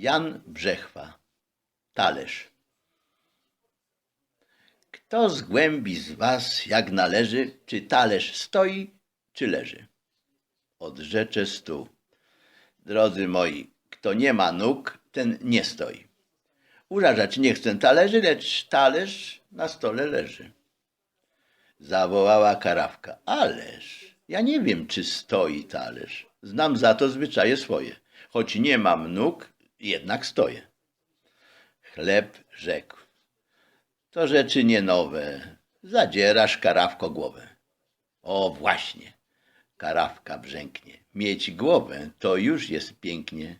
Jan Brzechwa. Talerz. Kto zgłębi z was, jak należy, czy talerz stoi, czy leży? Odrzecze stół. Drodzy moi, kto nie ma nóg, ten nie stoi. Urażać nie chcę talerzy, lecz talerz na stole leży. Zawołała karawka. Ależ, ja nie wiem, czy stoi talerz. Znam za to zwyczaje swoje. Choć nie mam nóg, jednak stoję. Chleb rzekł. To rzeczy nie nowe. Zadzierasz karawko głowę. O, właśnie. Karawka brzęknie. Mieć głowę to już jest pięknie.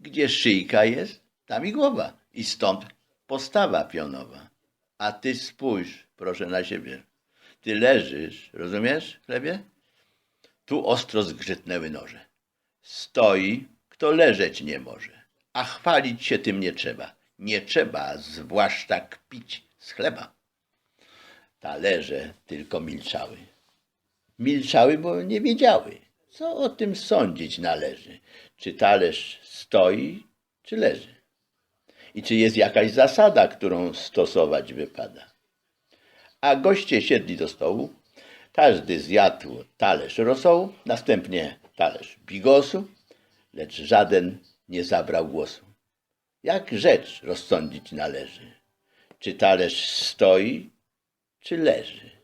Gdzie szyjka jest, tam i głowa. I stąd postawa pionowa. A ty spójrz, proszę na siebie. Ty leżysz, rozumiesz, chlebie? Tu ostro zgrzytnęły noże. Stoi, kto leżeć nie może. A chwalić się tym nie trzeba. Nie trzeba zwłaszcza kpić z chleba. Talerze tylko milczały. Milczały, bo nie wiedziały, co o tym sądzić należy. Czy talerz stoi, czy leży. I czy jest jakaś zasada, którą stosować wypada. A goście siedli do stołu. Każdy zjadł talerz rosołu, następnie talerz bigosu, lecz żaden nie zabrał głosu. Jak rzecz rozsądzić należy? Czy talerz stoi, czy leży?